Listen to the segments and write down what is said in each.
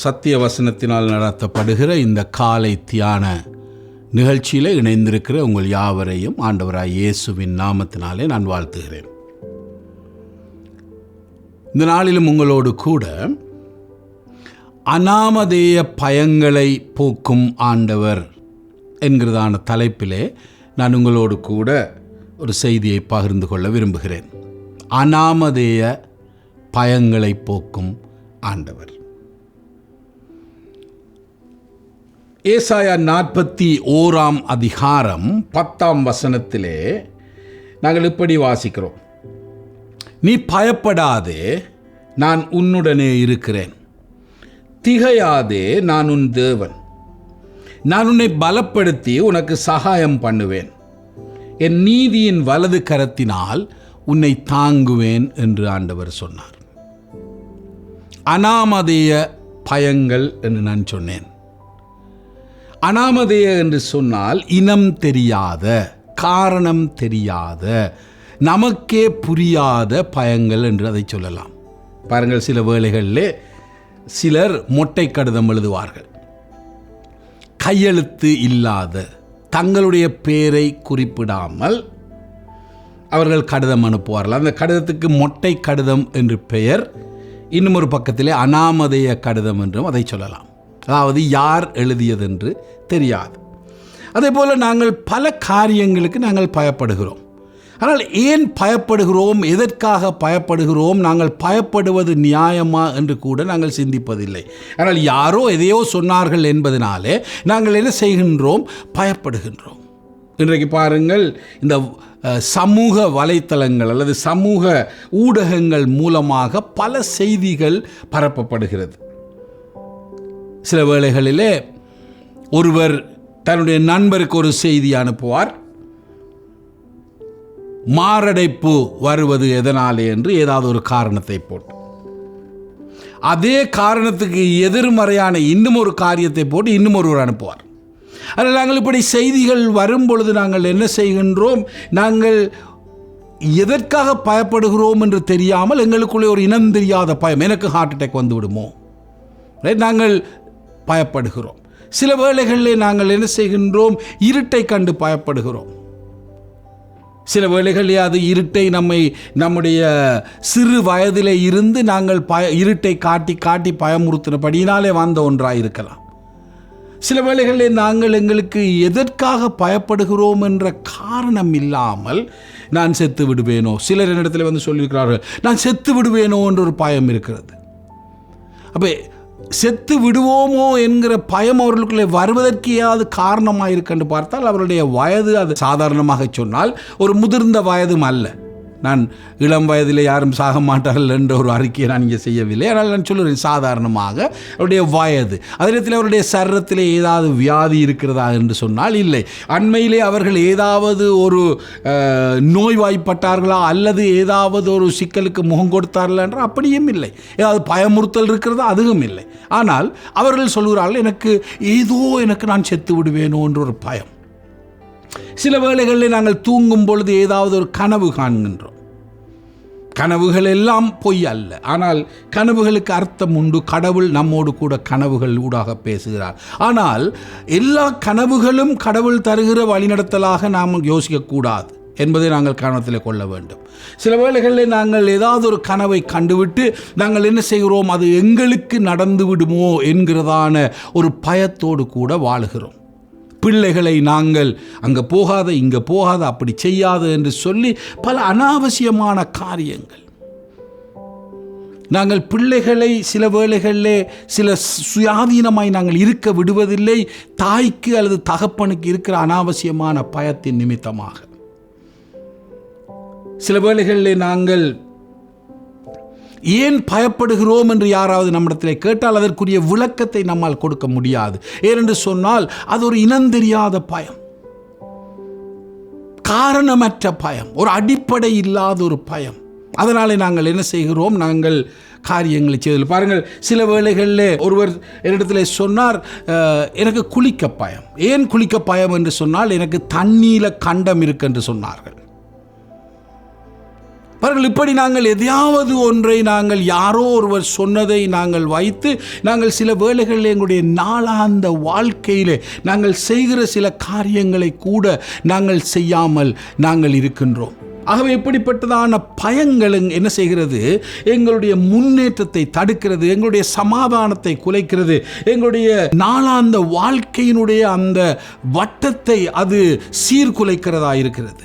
சத்திய வசனத்தினால் நடத்தப்படுகிற இந்த காலை தியான நிகழ்ச்சியில் இணைந்திருக்கிற உங்கள் யாவரையும் ஆண்டவராய் இயேசுவின் நாமத்தினாலே நான் வாழ்த்துகிறேன். இந்த நாளிலும் உங்களோடு கூட அனாமதேய பயங்களை போக்கும் ஆண்டவர் என்கிறதான தலைப்பிலே நான் உங்களோடு கூட ஒரு செய்தியை பகிர்ந்து கொள்ள விரும்புகிறேன். அனாமதேய பயங்களை போக்கும் ஆண்டவர். ஏசாயா நாற்பத்தி ஓராம் அதிகாரம் பத்தாம் வசனத்திலே நாங்கள் இப்படி வாசிக்கிறோம். நீ பயப்படாதே நான் உன்னுடனே இருக்கிறேன். திகையாதே நான் உன் தேவன். நான் உன்னை பலப்படுத்தி உனக்கு சகாயம் பண்ணுவேன். என் நீதியின் வலது கரத்தினால் உன்னை தாங்குவேன் என்று ஆண்டவர் சொன்னார். அனாமதேய பயங்கள் என்று நான் சொன்னேன். அனாமதேய என்று சொன்னால் இனம் தெரியாத காரணம் தெரியாத நமக்கே புரியாத பயங்கள் என்று அதை சொல்லலாம். பாருங்கள் சில வேளைகளிலே சிலர் மொட்டை கடிதம் எழுதுவார்கள். கையெழுத்து இல்லாத தங்களுடைய பெயரை குறிப்பிடாமல் அவர்கள் கடிதம் அனுப்புவார்கள். அந்த கடிதத்துக்கு மொட்டை கடிதம் என்று பெயர் இன்னும் ஒரு பக்கத்திலே அனாமதேய கடிதம் என்றும் அதை சொல்லலாம். அதாவது யார் எழுதியதென்று தெரியாது. அதே போல் நாங்கள் பல காரியங்களுக்கு நாங்கள் பயப்படுகிறோம். ஆனால் ஏன் பயப்படுகிறோம்? எதற்காக பயப்படுகிறோம்? நாங்கள் பயப்படுவது நியாயமா என்று கூட நாங்கள் சிந்திப்பதில்லை. ஆனால் யாரோ எதையோ சொன்னார்கள் என்பதனாலே நாங்கள் என்ன செய்கின்றோம்? பயப்படுகின்றோம். இன்றைக்கு பாருங்கள் இந்த சமூக வலைத்தளங்கள் அல்லது சமூக ஊடகங்கள் மூலமாக பல செய்திகள் பரப்பப்படுகிறது. சில வேளைகளிலே ஒருவர் தன்னுடைய நண்பருக்கு ஒரு செய்தி அனுப்புவார். மாரடைப்பு வருவது எதனாலே என்று ஏதாவது ஒரு காரணத்தை போட்டு. அதே காரணத்துக்கு எதிர்மறையான இன்னும் ஒரு காரியத்தை போட்டு இன்னும் ஒருவர் அனுப்புவார். அதில் நாங்கள் இப்படி செய்திகள் வரும் பொழுது நாங்கள் என்ன செய்கின்றோம்? நாங்கள் எதற்காக பயப்படுகிறோம் என்று தெரியாமல் எங்களுக்குள்ளே ஒரு இனம் தெரியாத பயம். எனக்கு ஹார்ட் அட்டாக் வந்து விடுமோ? நாங்கள் பயப்படுகிறோம். சில வேளைகளில் நாங்கள் என்ன செய்கின்றோம்? இருட்டை கண்டு பயப்படுகிறோம். சில வேளைகளில் அது இருட்டை நம்மை நம்முடைய சிறு வயதிலே இருந்து நாங்கள் பய இருட்டை காட்டி காட்டி பயமுறுத்தினபடியினாலே வந்த ஒன்றாக இருக்கலாம் சில வேளைகளில் நாங்கள் எங்களுக்கு எதற்காக பயப்படுகிறோம் என்ற காரணம் இல்லாமல் நான் செத்து விடுவேனோ? சிலர் என்னிடத்தில் வந்து சொல்லியிருக்கிறார்கள் நான் செத்து விடுவேனோ என்ற ஒரு பயம் இருக்கிறது. அப்போ செத்து விடுவோமோ என்கிற பயம் அவர்களுக்குள்ளே வருவதற்கு ஏதாவது காரணமாக இருக்குன்னு பார்த்தால் அவருடைய வயது அது சாதாரணமாக சொன்னால் ஒரு முதிர்ந்த வயதும் அல்ல. நான் இளம் வயதில் யாரும் சாக மாட்டார்கள் என்ற ஒரு அறிக்கையை நான் இங்கே செய்யவில்லை. ஆனால் நான் சொல்லுறேன் சாதாரணமாக அவருடைய வயது அதே நேரத்தில் அவருடைய சரத்தில் ஏதாவது வியாதி இருக்கிறதா என்று சொன்னால் இல்லை. அண்மையிலே அவர்கள் ஏதாவது ஒரு நோய்வாய்ப்பட்டார்களா அல்லது ஏதாவது ஒரு சிக்கலுக்கு முகம் கொடுத்தார்களா என்றால் அப்படியும் இல்லை. ஏதாவது பயமுறுத்தல் இருக்கிறதா அதுவும் இல்லை. ஆனால் அவர்கள் சொல்கிறார்கள் எனக்கு ஏதோ எனக்கு நான் செத்து விடுவேனோ என்ற ஒரு பயம். சில வேளைகளில் நாங்கள் தூங்கும் பொழுது ஏதாவது ஒரு கனவு காண்கின்றோம். கனவுகள் எல்லாம் பொய் அல்ல. ஆனால் கனவுகளுக்கு அர்த்தம் உண்டு. கடவுள் நம்மோடு கூட கனவுகள் ஊடாக பேசுகிறார். ஆனால் எல்லா கனவுகளும் கடவுள் தருகிற வழிநடத்தலாக நாம் யோசிக்கக்கூடாது என்பதை நாங்கள் கவனத்தில் கொள்ள வேண்டும். சில வேளைகளில் நாங்கள் ஏதாவது ஒரு கனவை கண்டுவிட்டு நாங்கள் என்ன செய்கிறோம்? அது எங்களுக்கு நடந்து விடுமோ என்கிறதான ஒரு பயத்தோடு கூட வாழுகிறோம். பிள்ளைகளை நாங்கள் அங்கே போகாத இங்கே போகாத அப்படி செய்யாத என்று சொல்லி பல அனாவசியமான காரியங்கள். நாங்கள் பிள்ளைகளை சில வேளைகளிலே சில சுயாதீனமாய் நாங்கள் இருக்க விடுவதில்லை. தாய்க்கு அல்லது தகப்பனுக்கு இருக்கிற அனாவசியமான பயத்தின் நிமித்தமாக. சில வேளைகளிலே நாங்கள் ஏன் பயப்படுகிறோம் என்று யாராவது நம்மிடத்தில் கேட்டால் அதற்குரிய விளக்கத்தை நம்மால் கொடுக்க முடியாது. ஏனென்று சொன்னால் அது ஒரு இனந்தெரியாத பயம். காரணமற்ற பயம். ஒரு அடிப்படை இல்லாத ஒரு பயம். அதனாலே நாங்கள் என்ன செய்கிறோம்? நாங்கள் காரியங்களை செய்தல். பாருங்கள் சில வேளைகளில் ஒருவர் என்னிடத்தில் சொன்னார் எனக்கு குளிக்க பயம். ஏன் குளிக்க பயம்? என்று சொன்னால் எனக்கு தண்ணீரில் கண்டம் இருக்கு என்று சொன்னார்கள். பாருங்கள் இப்படி நாங்கள் எதையாவது ஒன்றை நாங்கள் யாரோ ஒருவர் சொன்னதை நாங்கள் வைத்து நாங்கள் சில வேளைகளில் எங்களுடைய நாளாந்த வாழ்க்கையில் நாங்கள் செய்கிற சில காரியங்களை கூட நாங்கள் செய்யாமல் நாங்கள் இருக்கின்றோம். ஆகவே இப்படிப்பட்டதான பயங்கள் என்ன செய்கிறது? எங்களுடைய முன்னேற்றத்தை தடுக்கிறது எங்களுடைய சமாதானத்தை குலைக்கிறது எங்களுடைய நாளாந்த வாழ்க்கையினுடைய அந்த வட்டத்தை அது சீர்குலைக்கிறதா இருக்கிறது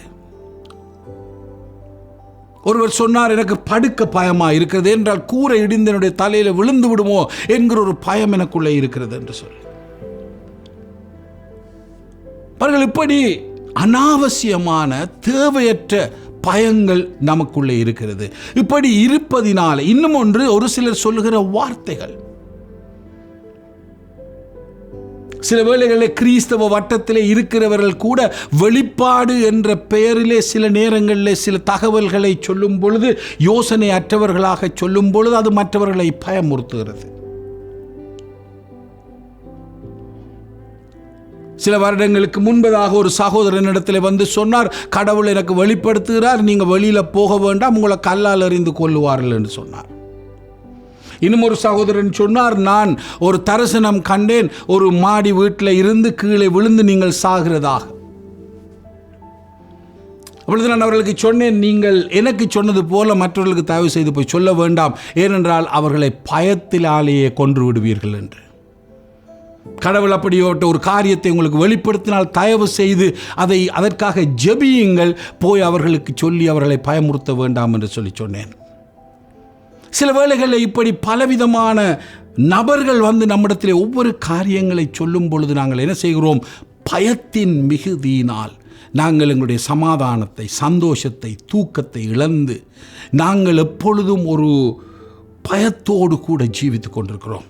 ஒருவர் சொன்னார் எனக்கு படுக்க பயமாக இருக்கிறது என்றால் கூரை இடிந்து என்னுடைய தலையில் விழுந்து விடுமோ என்கிற ஒரு பயம் எனக்குள்ளே இருக்கிறது என்று சொல்லி. பாருங்கள் இப்படி அனாவசியமான தேவையற்ற பயங்கள் நமக்குள்ளே இருக்கிறது. இப்படி இருப்பதினால இன்னும் ஒன்று ஒரு சிலர் சொல்லுகிற வார்த்தைகள். சில வேளைகளில் கிறிஸ்தவ வட்டத்தில் இருக்கிறவர்கள் கூட வெளிப்பாடு என்ற பெயரிலே சில நேரங்களில் சில தகவல்களை சொல்லும் பொழுது யோசனை அற்றவர்களாக சொல்லும் பொழுது அது மற்றவர்களை பயமுறுத்துகிறது. சில வருடங்களுக்கு முன்பதாக ஒரு சகோதரனிடத்தில் வந்து சொன்னார் கடவுள் எனக்கு வெளிப்படுத்துகிறார் நீங்கள் வெளியில் போக வேண்டாம் உங்களை கல்லால் அறிந்து கொள்ளுவார்கள் என்று சொன்னார். இன்னும் ஒரு சகோதரன் சொன்னார் நான் ஒரு தரிசனம் கண்டேன் ஒரு மாடி வீட்டில் இருந்து கீழே விழுந்து நீங்கள் சாகிறதாக. அப்பொழுது நான் அவர்களுக்கு சொன்னேன் நீங்கள் எனக்கு சொன்னது போல மற்றவர்களுக்கு தயவு செய்து போய் சொல்ல வேண்டாம் ஏனென்றால் அவர்களை பயத்திலாலேயே கொன்று விடுவீர்கள் என்று. கடவுள் அப்படியோட்ட ஒரு காரியத்தை உங்களுக்கு வெளிப்படுத்தினால் தயவு செய்து அதை அதற்காக ஜெபியுங்கள் போய் அவர்களுக்கு சொல்லி அவர்களை பயமுறுத்த வேண்டாம் என்று சொல்லி சொன்னேன். சில வேளைகளில் இப்படி பலவிதமான நபர்கள் வந்து நம்மிடத்தில் ஒவ்வொரு காரியங்களை சொல்லும் பொழுது நாங்கள் என்ன செய்கிறோம்? பயத்தின் மிகுதியினால் நாங்கள் எங்களுடைய சமாதானத்தை சந்தோஷத்தை தூக்கத்தை இழந்து நாங்கள் எப்பொழுதும் ஒரு பயத்தோடு கூட ஜீவித்து கொண்டிருக்கிறோம்.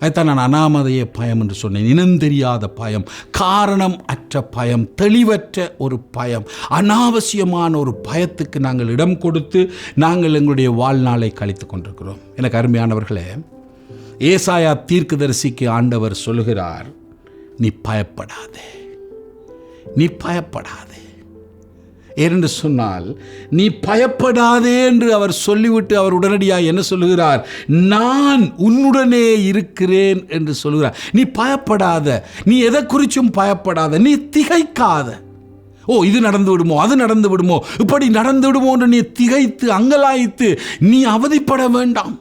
அதைத்தான் நான் அனாமதைய பயம் என்று சொன்னேன். இனம் தெரியாத பயம் காரணம் அற்ற பயம் தெளிவற்ற ஒரு பயம் அனாவசியமான ஒரு பயத்துக்கு நாங்கள் இடம் கொடுத்து நாங்கள் எங்களுடைய வாழ்நாளை கழித்து கொண்டிருக்கிறோம். எனக்கு அருமையானவர்களே ஏசாயா தீர்க்கதரிசிக்கு ஆண்டவர் சொல்கிறார் நீ பயப்படாதே. நீ பயப்படாதே. ஏனென்று சொன்னால் நீ பயப்படாதே என்று அவர் சொல்லிவிட்டு அவர் உடனடியாக என்ன சொல்லுகிறார்? நான் உன்னுடனே இருக்கிறேன் என்று சொல்லுகிறார். நீ பயப்படாத. நீ எதை குறிச்சும் பயப்படாத. நீ திகைக்காத. ஓ இது நடந்து விடுமோ? அது நடந்து விடுமோ? இப்படி நடந்து விடுமோ என்று நீ திகைத்து அங்கலாய்த்து நீ அவதிப்பட வேண்டாம்.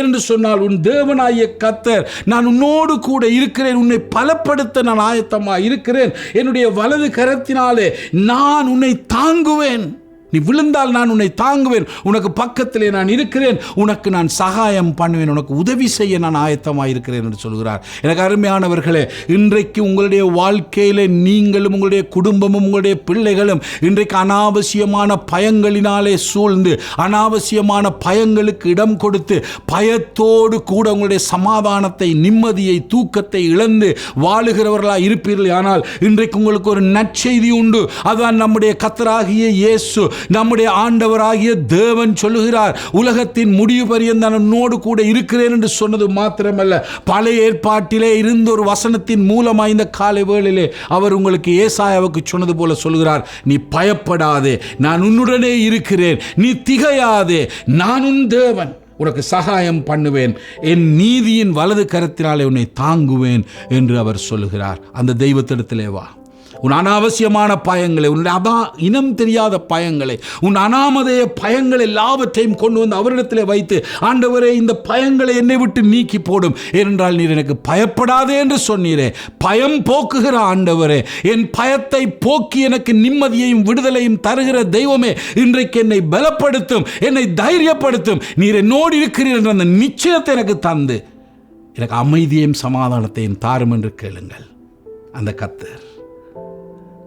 என்று சொன்னால் உன் தேவனாய கத்தர் நான் உன்னோடு கூட இருக்கிறேன். உன்னை பலப்படுத்த நான் ஆயத்தமாக இருக்கிறேன் என்னுடைய வலது கரத்தினாலே நான் உன்னை தாங்குவேன். நீ விழுந்தால் நான் உன்னை தாங்குவேன். உனக்கு பக்கத்திலே நான் இருக்கிறேன். உனக்கு நான் சகாயம் பண்ணுவேன். உனக்கு உதவி செய்ய நான் ஆயத்தமாக இருக்கிறேன் என்று சொல்கிறார். எனக்கு அருமையானவர்களே இன்றைக்கு உங்களுடைய வாழ்க்கையில் நீங்களும் உங்களுடைய குடும்பமும் உங்களுடைய பிள்ளைகளும் இன்றைக்கு அனாவசியமான பயங்களினாலே சூழ்ந்து அனாவசியமான பயங்களுக்கு இடம் கொடுத்து பயத்தோடு கூட உங்களுடைய சமாதானத்தை நிம்மதியை தூக்கத்தை இழந்து வாழுகிறவர்களாக இருப்பீர்கள். ஆனால் இன்றைக்கு உங்களுக்கு ஒரு நற்செய்தி உண்டு. அதான் நம்முடைய கத்தராகிய இயேசு. நம்முடைய ஆண்டவராகிய தேவன் சொல்லுகிறார் உலகத்தின் முடிவு பரியந்த நான் உன்னோடு கூட இருக்கிறேன் என்று சொன்னது மாத்திரமல்ல. பழைய ஏற்பாட்டிலே இருந்த ஒரு வசனத்தின் மூலமாக இந்த காலை வேளையிலே அவர் உங்களுக்கு ஏசாயாவுக்கு சொன்னது போல சொல்கிறார் நீ பயப்படாதே நான் உன்னுடனே இருக்கிறேன் நீ திகையாதே நான் உன் தேவன் உனக்கு சகாயம் பண்ணுவேன் என் நீதியின் வலது கரத்தினாலே உன்னை தாங்குவேன் என்று அவர் சொல்லுகிறார். அந்த தெய்வத்திடத்திலே வா. உன் அனாவசியமான பயங்களை உன்னுடைய அதா இனம் தெரியாத பயங்களை உன் அனாமதைய பயங்கள் எல்லாவற்றையும் கொண்டு வந்து அவரிடத்தில் வைத்து ஆண்டவரே இந்த பயங்களை என்னை விட்டு நீக்கி போடும் ஏனென்றால் நீர் எனக்கு பயப்படாதே என்று சொன்னீரே. பயம் போக்குகிற ஆண்டவரே என் பயத்தை போக்கி எனக்கு நிம்மதியையும் விடுதலையும் தருகிற தெய்வமே இன்றைக்கு என்னை பலப்படுத்தும் என்னை தைரியப்படுத்தும். நீர் என்னோடு இருக்கிறீர் என்ற அந்த நிச்சயத்தை எனக்கு தந்து. எனக்கு அமைதியையும் சமாதானத்தையும் தாரும் என்று கேளுங்கள். அந்த கத்தர்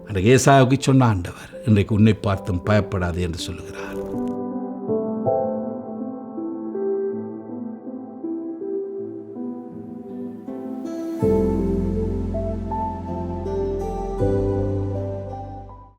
அந்த ஏசாவுக்கு சொன்ன ஆண்டவர் இன்றைக்கு உன்னை பார்த்தும் பயப்படாது என்று சொல்லுகிறார்.